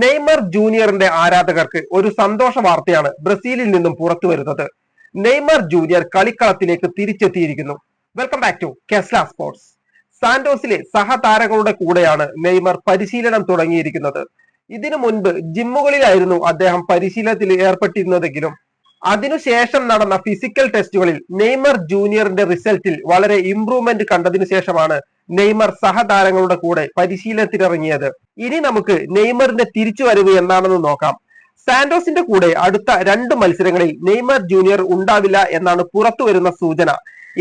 Neymar ജൂനിയറിന്റെ ആരാധകർക്ക് ഒരു സന്തോഷ വാർത്തയാണ് ബ്രസീലിൽ നിന്നും പുറത്തു വരുന്നത്. നെയ്മർ ജൂനിയർ കളിക്കളത്തിലേക്ക് തിരിച്ചെത്തിയിരിക്കുന്നു. വെൽക്കം ബാക്ക് ടു കെസ്ല സ്പോർട്സ് സാന്റോസിലെ സഹതാരങ്ങളുടെ കൂടെയാണ് നെയ്മർ പരിശീലനം തുടങ്ങിയിരിക്കുന്നത്. ഇതിനു മുൻപ് ജിമ്മുകളിലായിരുന്നു അദ്ദേഹം പരിശീലനത്തിൽ ഏർപ്പെട്ടിരുന്നതെങ്കിലും അതിനുശേഷം നടന്ന ഫിസിക്കൽ ടെസ്റ്റുകളിൽ നെയ്മർ ജൂനിയറിന്റെ റിസൾട്ടിൽ വളരെ ഇംപ്രൂവ്മെന്റ് കണ്ടതിനു ശേഷമാണ് നെയ്മർ സഹതാരങ്ങളുടെ കൂടെ പരിശീലനത്തിനിറങ്ങിയത്. ഇനി നമുക്ക് നെയ്മറിന്റെ തിരിച്ചുവരവ് എന്താണെന്ന് നോക്കാം. സാന്റോസിന്റെ കൂടെ അടുത്ത രണ്ട് മത്സരങ്ങളിൽ നെയ്മർ ജൂനിയർ ഉണ്ടാവില്ല എന്നാണ് പുറത്തു വരുന്ന സൂചന.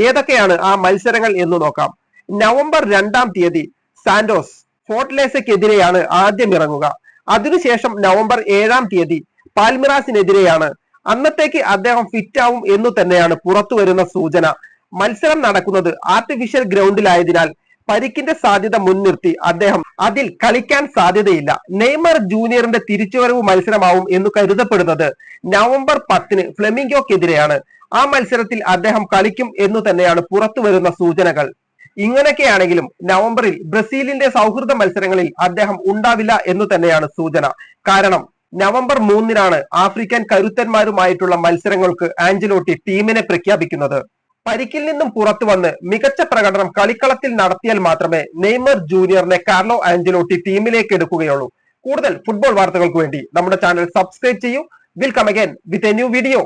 ഏതൊക്കെയാണ് ആ മത്സരങ്ങൾ എന്ന് നോക്കാം. നവംബർ രണ്ടാം തീയതി സാന്റോസ് ഫോർട്ട്ലേസയ്ക്കെതിരെയാണ് ആദ്യം ഇറങ്ങുക. അതിനുശേഷം നവംബർ ഏഴാം തീയതി പാൽമിറാസിനെതിരെയാണ് അന്നത്തേക്ക് അദ്ദേഹം ഫിറ്റ് ആവും എന്ന് തന്നെയാണ് പുറത്തു വരുന്ന സൂചന. മത്സരം നടക്കുന്നത് ആർട്ടിഫിഷ്യൽ ഗ്രൗണ്ടിലായതിനാൽ പരിക്കിന്റെ സാധ്യത മുൻനിർത്തി അദ്ദേഹം അതിൽ കളിക്കാൻ സാധ്യതയില്ല. നെയ്മർ ജൂനിയറിന്റെ തിരിച്ചുവരവ് മത്സരമാവും എന്ന് കരുതപ്പെടുന്നത് നവംബർ പത്തിന് ഫ്ലെമിംഗോക്കെതിരെയാണ്. ആ മത്സരത്തിൽ അദ്ദേഹം കളിക്കും എന്ന് തന്നെയാണ് പുറത്തു വരുന്ന സൂചനകൾ. ഇങ്ങനെയൊക്കെയാണെങ്കിലും നവംബറിൽ ബ്രസീലിന്റെ സൗഹൃദ മത്സരങ്ങളിൽ അദ്ദേഹം ഉണ്ടാവില്ല എന്ന് തന്നെയാണ് സൂചന. കാരണം നവംബർ മൂന്നിനാണ് ആഫ്രിക്കൻ കരുത്തന്മാരുമായിട്ടുള്ള മത്സരങ്ങൾക്ക് ആഞ്ചലോട്ടി ടീമിനെ പ്രഖ്യാപിക്കുന്നത്. പരിക്കിൽ നിന്നും പുറത്തു വന്ന് മികച്ച പ്രകടനം കളിക്കളത്തിൽ നടത്തിയാൽ മാത്രമേ നെയ്മർ ജൂനിയറിനെ കാർലോ ആഞ്ചലോട്ടി ടീമിലേക്ക് എടുക്കുകയുള്ളൂ. കൂടുതൽ ഫുട്ബോൾ വാർത്തകൾക്ക് വേണ്ടി നമ്മുടെ ചാനൽ സബ്സ്ക്രൈബ് ചെയ്യൂ. Will come again with a new video